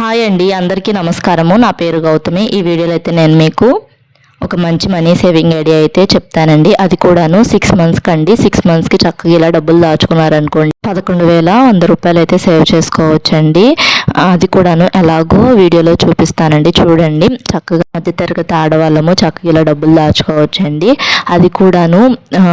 Hi అండి అందరికీ నమస్కారము. నా పేరు గౌతమి. ఈ వీడియోలో అయితే నేను మీకు ఒక మంచి మనీ సేవింగ్ ఐడియా అయితే చెప్తానండి. అది కూడాను సిక్స్ మంత్స్కి అండి. సిక్స్ మంత్స్కి చక్కగా ఇలా డబ్బులు దాచుకున్నారనుకోండి పదకొండు వేల వంద రూపాయలు అయితే సేవ్ చేసుకోవచ్చండి. అది కూడాను ఎలాగో వీడియోలో చూపిస్తానండి. చూడండి. చక్కగా మధ్యతరగతి ఆడవాళ్ళము చక్కగా ఇలా డబ్బులు దాచుకోవచ్చండి. అది కూడాను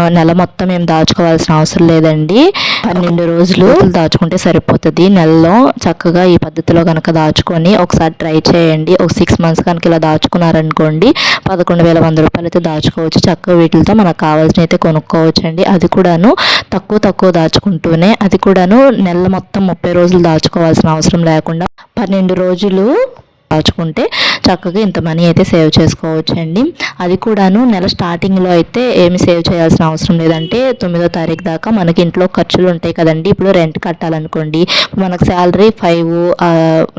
నెల మొత్తం ఏం దాచుకోవాల్సిన అవసరం లేదండి. పన్నెండు రోజులు దాచుకుంటే సరిపోతుంది. నెలలో చక్కగా ఈ పద్ధతిలో కనుక దాచుకొని ఒకసారి ట్రై చేయండి. ఒక సిక్స్ మంత్స్ కనుక ఇలా దాచుకున్నారనుకోండి పదకొండు వేల వంద రూపాయలు అయితే దాచుకోవచ్చు. చక్కగా వీటితో మనకు కావాల్సిన అయితే కొనుక్కోవచ్చు అండి అది కూడాను తక్కువ తక్కువ దాచుకుంటూనే అది కూడాను నెల మొత్తం ముప్పై రోజులు దాచుకోవాల్సిన అవసరం లేకుండా పన్నెండు రోజులు దాచుకుంటే చక్కగా ఇంత మనీ అయితే సేవ్ చేసుకోవచ్చండి. అది కూడాను నెల స్టార్టింగ్లో అయితే ఏమి సేవ్ చేయాల్సిన అవసరం లేదంటే తొమ్మిదో తారీఖు దాకా మనకి ఇంట్లో ఖర్చులు ఉంటాయి కదండి. ఇప్పుడు రెంట్ కట్టాలనుకోండి. మనకు శాలరీ ఫైవ్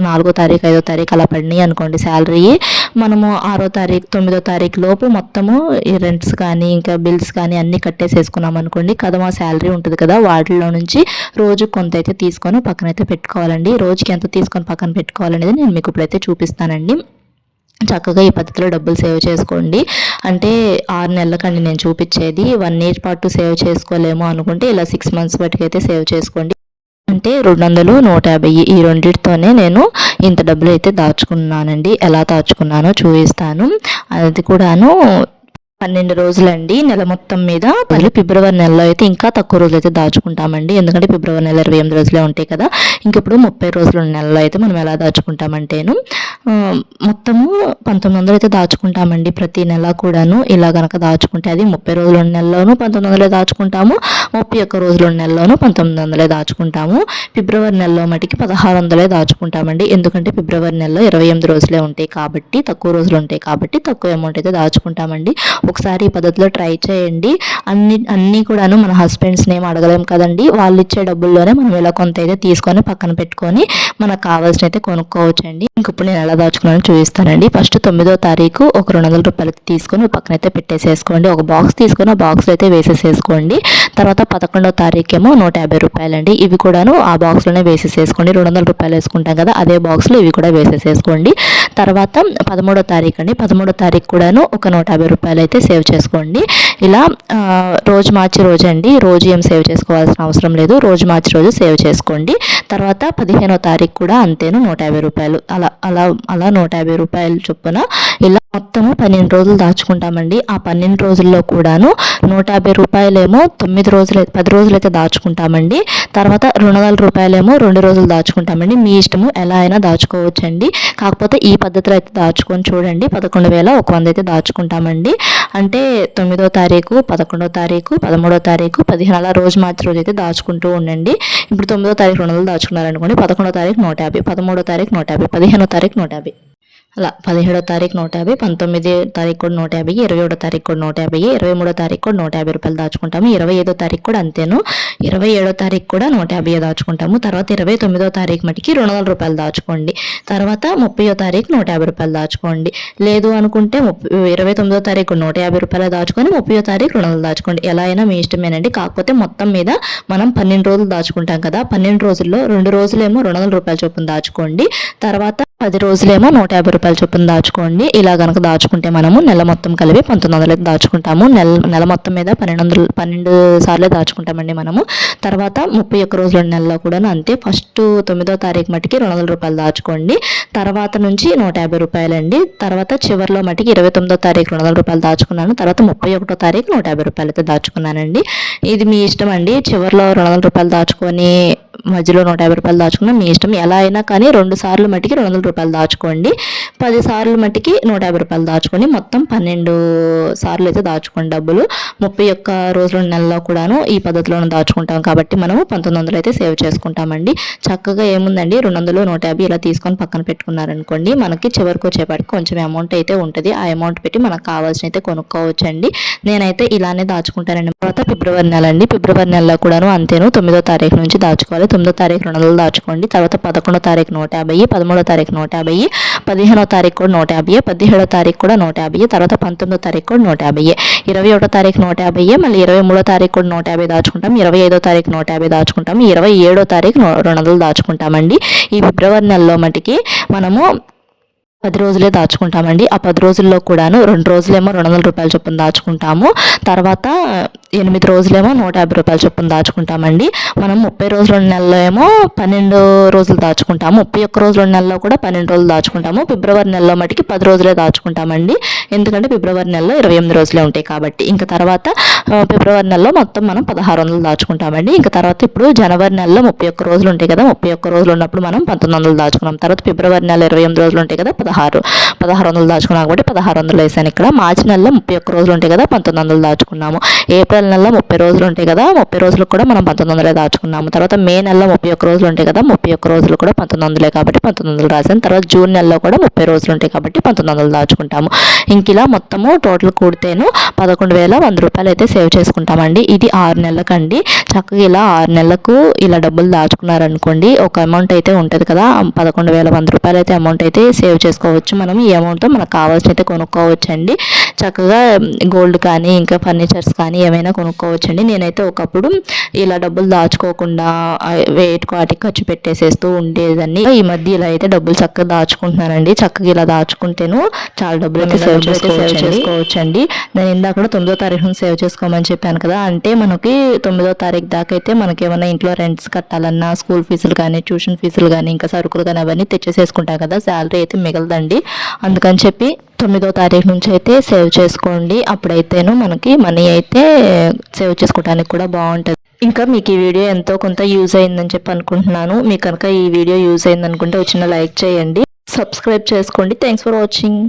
నాలుగో తారీఖు ఐదో తారీఖు అలా పడినాయి అనుకోండి శాలరీ. మనము ఆరో తారీఖు తొమ్మిదో తారీఖు లోపు మొత్తము ఈ రెంట్స్ కానీ ఇంకా బిల్స్ కానీ అన్నీ కట్టేసేసుకున్నాం అనుకోండి. కదా మా శాలరీ ఉంటుంది కదా వాటిలో నుంచి రోజు కొంత అయితే తీసుకొని పక్కన అయితే పెట్టుకోవాలండి. రోజుకి ఎంత తీసుకొని పక్కన పెట్టుకోవాలనేది నేను మీకు ఇప్పుడైతే చూపిస్తానండి. చక్కగా ఈ పద్ధతిలో డబ్బులు సేవ్ చేసుకోండి. అంటే ఆరు నెలలకండి నేను చూపించేది. వన్ ఇయర్ పాటు సేవ్ చేసుకోలేము అనుకుంటే ఇలా సిక్స్ మంత్స్ బట్టికైతే సేవ్ చేసుకోండి. అంటే రెండు వందలు నూట యాభై ఈ రెండింటితోనే నేను ఇంత డబ్బులు అయితే దాచుకున్నానండి. ఎలా దాచుకున్నానో చూపిస్తాను. అది కూడాను పన్నెండు రోజులండి. నెల మొత్తం మీద మళ్ళీ ఫిబ్రవరి నెలలో అయితే ఇంకా తక్కువ రోజులు అయితే దాచుకుంటామండి. ఎందుకంటే ఫిబ్రవరి నెల ఇరవై ఎనిమిది రోజులే ఉంటాయి కదా. ఇంక ఇప్పుడు ముప్పై రోజులు నెలలో అయితే మనం ఎలా దాచుకుంటామంటేను. మొత్తము పంతొమ్మిది వందలు అయితే దాచుకుంటామండి ప్రతి నెల కూడాను. ఇలా గనక దాచుకుంటే అది ముప్పై రోజులు నెలలోనూ పంతొమ్మిది వందలే దాచుకుంటాము. ముప్పై ఒక్క రోజులు నెలలోనూ పంతొమ్మిది వందలే దాచుకుంటాము. ఫిబ్రవరి నెలలో మటుకి పదహారు వందలే దాచుకుంటామండి. ఎందుకంటే ఫిబ్రవరి నెలలో ఇరవై ఎనిమిది రోజులే ఉంటాయి కాబట్టి తక్కువ రోజులు ఉంటాయి కాబట్టి తక్కువ అమౌంట్ అయితే దాచుకుంటామండి. ఒకసారి ఈ పద్ధతిలో ట్రై చేయండి. అన్ని అన్నీ కూడాను మన హస్బెండ్స్ నేమ్ అడగలేం కదండి. వాళ్ళు ఇచ్చే డబ్బుల్లోనే మనం ఇలా కొంత అయితే తీసుకొని పక్కన పెట్టుకొని మనకు కావాల్సిన అయితే కొనుక్కోవచ్చండి. ఇంకప్పుడు నేను ఎలా దాచుకున్నాను చూపిస్తానండి. ఫస్ట్ తొమ్మిదో తారీఖు ఒక రెండు వందల రూపాయలకి తీసుకొని పక్కన అయితే పెట్టేసేసుకోండి. ఒక బాక్స్ తీసుకొని ఆ బాక్స్లో అయితే వేసేసేసుకోండి. తర్వాత పదకొండో తారీఖు ఏమో నూట యాభై రూపాయలండి. ఇవి కూడాను ఆ బాక్స్లోనే వేసేసేసుకోండి. రెండు వందల రూపాయలు వేసుకుంటాం కదా అదే బాక్స్లో ఇవి కూడా వేసేసేసుకోండి. తర్వాత పదమూడో తారీఖు అండి. పదమూడో తారీఖు కూడాను ఒక నూట యాభై రూపాయలు అయితే సేవ్ చేసుకోండి. ఇలా రోజు మార్చి రోజు అండి రోజు ఏం సేవ్ చేసుకోవాల్సిన అవసరం లేదు. రోజు మార్చి రోజు సేవ్ చేసుకోండి. తర్వాత పదిహేనో తారీఖు కూడా అంతేను నూట యాభై రూపాయలు. అలా అలా అలా నూట యాభై రూపాయలు చొప్పున ఇలా మొత్తము పన్నెండు రోజులు దాచుకుంటామండి. ఆ పన్నెండు రోజుల్లో కూడాను నూట యాభై రూపాయలేమో తొమ్మిది రోజులు పది రోజులు అయితే దాచుకుంటామండి. తర్వాత రెండు వందల రూపాయలేమో రెండు రోజులు దాచుకుంటామండి. మీ ఇష్టము ఎలా అయినా దాచుకోవచ్చండి. కాకపోతే ఈ పద్ధతిలో అయితే దాచుకొని చూడండి. పదకొండు వేల ఒక వంద అయితే దాచుకుంటామండి. అంటే తొమ్మిదో తారీఖు పదకొండో తారీఖు పదమూడో తారీఖు పదిహేను అలా రోజు మార్చి రోజు అయితే దాచుకుంటూ ఉండండి. ఇప్పుడు తొమ్మిదో తారీఖు రెండు వందలు దాచుకున్నారనుకోండి పదకొండో తారీఖు నూట యాభై పదమూడో తారీఖు నూట యాభై పదిహేనో తారీఖు నూట యాభై. అలా పదిహేడో తారీఖు నూట యాభై పంతొమ్మిది తారీఖు కూడా నూట యాభై ఇరవై ఏడో తారీఖు కూడా నూట యాభై ఇరవై మూడో తారీఖు కూడా నూట యాభై రూపాయలు దాచుకుంటాము. ఇరవై ఐదో తారీఖు కూడా అంతేను. ఇరవై ఏడో తారీఖు కూడా నూట యాభై దాచుకుంటాము. తర్వాత ఇరవై తొమ్మిదో తారీఖు మటుకి రెండు వందల రూపాయలు దాచుకోండి. తర్వాత ముప్పయో తారీఖు నూట యాభై రూపాయలు దాచుకోండి. లేదు అనుకుంటే ముప్పై ఇరవై తొమ్మిదో తారీఖు నూట యాభై రూపాయలు దాచుకొని ముప్పయో తారీఖు రెండు వందలు దాచుకోండి. ఎలా అయినా మీ ఇష్టమేనండి. కాకపోతే మొత్తం మీద మనం పన్నెండు రోజులు దాచుకుంటాం కదా. పన్నెండు రోజుల్లో రెండు రోజులేమో రెండు వందల రూపాయలు చొప్పున దాచుకోండి. తర్వాత పది రోజులేమో నూట యాభై రూపాయలు చొప్పున దాచుకోండి. ఇలా కనుక దాచుకుంటే మనము నెల మొత్తం కలిపి పంతొమ్మిది వందలు అయితే దాచుకుంటాము. నెల నెల మొత్తం మీద పన్నెండు వందలు పన్నెండు సార్లే దాచుకుంటామండి మనము. తర్వాత ముప్పై ఒక్క రోజుల నెలలో కూడా అంతే. ఫస్ట్ తొమ్మిదో తారీఖు మటుకి రెండు వందల రూపాయలు దాచుకోండి. తర్వాత నుంచి నూట యాభై రూపాయలండి. తర్వాత చివరిలో మటుకి ఇరవై తొమ్మిదో తారీఖు రెండు వందల రూపాయలు దాచుకున్నాను. తర్వాత ముప్పై ఒకటో తారీఖు నూట యాభై రూపాయలు అయితే దాచుకున్నానండి. ఇది మీ ఇష్టం అండి చివరిలో రెండు వందల రూపాయలు దాచుకొని మధ్యలో నూట యాభై రూపాయలు దాచుకున్నా మీ ఇష్టం. ఎలా అయినా కానీ రెండు సార్లు మట్టికి రెండు వందల రూపాయలు దాచుకోండి. పది సార్లు మట్టికి నూట యాభై రూపాయలు దాచుకొని మొత్తం పన్నెండు సార్లు అయితే దాచుకోండి డబ్బులు. ముప్పై ఒక్క రోజుల నెలలో కూడాను ఈ పద్ధతిలోనే దాచుకుంటాం. కాబట్టి మనము పంతొమ్మిది వందలు అయితే సేవ్ చేసుకుంటామండి. చక్కగా ఏముందండి? రెండు వందలు నూట యాభై ఇలా తీసుకొని పక్కన పెట్టుకున్నారనుకోండి మనకి చివరికి వచ్చేపాటికి కొంచెం అమౌంట్ అయితే ఉంటుంది. ఆ అమౌంట్ పెట్టి మనకు కావాల్సిన అయితే కొనుక్కోవచ్చండి. నేనైతే ఇలానే దాచుకుంటానండి. తర్వాత ఫిబ్రవరి నెల అండి. ఫిబ్రవరి నెలలో కూడాను అంతేను. తొమ్మిదో తారీఖు నుంచి దాచుకోవాలి. తొమ్మిదో తారీఖు రెండు వందలు దాచుకోండి. తర్వాత పదకొండో తారీఖు నూట యాభై పదమూడో తారీఖు నూట యాభై పదిహేనో తారీఖు కూడా నూట యాభై పదిహేడో తారీఖు కూడా నూట యాభై తర్వాత పంతొమ్మిదో తారీఖు కూడా నూట యాభై ఇరవై ఒకటో తారీఖు నూట యాభై మళ్ళీ ఇరవై మూడో తారీఖు కూడా నూట యాభై దాచుకుంటాం. ఇరవై ఐదో తారీఖు నూట యాభై దాచుకుంటాం. ఇరవై ఏడో తారీఖు రుణాలు రెండు వందలు దాచుకుంటామండి. ఈ ఫిబ్రవరి నెలలో మటుకి మనము పది రోజులే దాచుకుంటామండి. ఆ పది రోజుల్లో కూడాను రెండు రోజులేమో రెండు వందల రూపాయల చొప్పున దాచుకుంటాము. తర్వాత ఎనిమిది రోజులేమో నూట యాభై రూపాయల చొప్పున దాచుకుంటామండి. మనం ముప్పై రోజుల నెలలో ఏమో పన్నెండు రోజులు దాచుకుంటాము. ముప్పై ఒక్క రోజుల నెలలో కూడా పన్నెండు రోజులు దాచుకుంటాము. ఫిబ్రవరి నెలలో మటుకి పది రోజులే దాచుకుంటామండి. ఎందుకంటే ఫిబ్రవరి నెలలో ఇరవై ఎనిమిది రోజులే ఉంటాయి కాబట్టి. ఇంకా తర్వాత ఫిబ్రవరి నెలలో మొత్తం మనం పదహారు వందలు దాచుకుంటామండి. ఇంకా తర్వాత ఇప్పుడు జనవరి నెలలో ముప్పై ఒక్క రోజులు ఉంటాయి కదా. ముప్పై ఒక్క రోజులు ఉన్నప్పుడు మనం పంతొమ్మిది వందలు దాచుకున్నాం. తర్వాత ఫిబ్రవరి నెల ఇరవై ఎనిమిది రోజులు ఉంటాయి కదా. పదహారు. పదహారు వందలు దాచుకున్నాం కాబట్టి పదహారు వందలు వేసాను ఇక్కడ. మార్చి నెలలో ముప్పై ఒక్క రోజులు ఉంటాయి కదా పంతొమ్మిది వందలు దాచుకున్నాము. ఏప్రిల్ నెలలో ముప్పై రోజులు ఉంటాయి కదా ముప్పై రోజులకు కూడా మనం పంతొమ్మిది వందలే దాచుకున్నాము. తర్వాత మే నెలలో ముప్పై ఒక్క రోజులు ఉంటాయి కదా ముప్పై ఒక్క రోజులు కూడా పంతొమ్మిది వందలే కాబట్టి పంతొమ్మిది వందలు రాశాను. తర్వాత జూన్ నెలలో కూడా ముప్పై రోజులు ఉంటాయి కాబట్టి పంతొమ్మిది వందలు దాచుకుంటాము. ఇంక ఇలా మొత్తము టోటల్ కూడితేను పదకొండు వేల వంద రూపాయలు అయితే సేవ్ చేసుకుంటామండి. ఇది ఆరు నెలలకండి. చక్కగా ఇలా ఆరు నెలలకు ఇలా డబ్బులు దాచుకున్నారనుకోండి ఒక అమౌంట్ అయితే ఉంటుంది కదా పదకొండు వేల వంద రూపాయలు అయితే అమౌంట్ అయితే సేవ్ చేసుకోవచ్చు. మనం ఈ అమౌంట్తో మనకు కావాల్సిన అయితే కొనుక్కోవచ్చు అండి చక్కగా గోల్డ్ కానీ ఇంకా ఫర్నిచర్స్ కానీ ఏమైనా కొనుక్కోవచ్చండి. నేనైతే ఒకప్పుడు ఇలా డబ్బులు దాచుకోకుండా ఆ, వేటికి వాటికి ఖర్చు పెట్టేసేస్తూ ఉండేదాన్ని. ఈ మధ్య ఇలా అయితే డబ్బులు చక్కగా దాచుకుంటున్నానండి. చక్కగా ఇలా దాచుకుంటేను చాలా డబ్బులు అయితే సేవ్ చేసుకోవచ్చండి. నేను ఇందాక కూడా తొమ్మిదో తారీఖున సేవ్ చేసుకోమని చెప్పాను కదా. అంటే మనకి తొమ్మిదో తారీఖు దాకా అయితే మనకి ఏమైనా ఇంట్లో రెంట్స్ కట్టాలన్నా స్కూల్ ఫీజులు కానీ ట్యూషన్ ఫీజులు కానీ ఇంకా సరుకులు కానీ అవన్నీ తెచ్చేసేసుకుంటాం కదా. శాలరీ అయితే మిగలదండి. అందుకని చెప్పి తొమ్మిదో తారీఖు నుంచి అయితే సేవ్ చేసుకోండి. అప్పుడైతేను మనకి మనీ అయితే సేవ్ చేసుకోవడానికి కూడా బాగుంటుంది. ఇంకా మీకు ఈ వీడియో ఎంతో కొంత యూజ్ అయిందని చెప్పి అనుకుంటున్నాను. మీకు కనుక ఈ వీడియో యూజ్ అయింది అనుకుంటే వచ్చిన లైక్ చేయండి. సబ్స్క్రైబ్ చేసుకోండి. Thanks for watching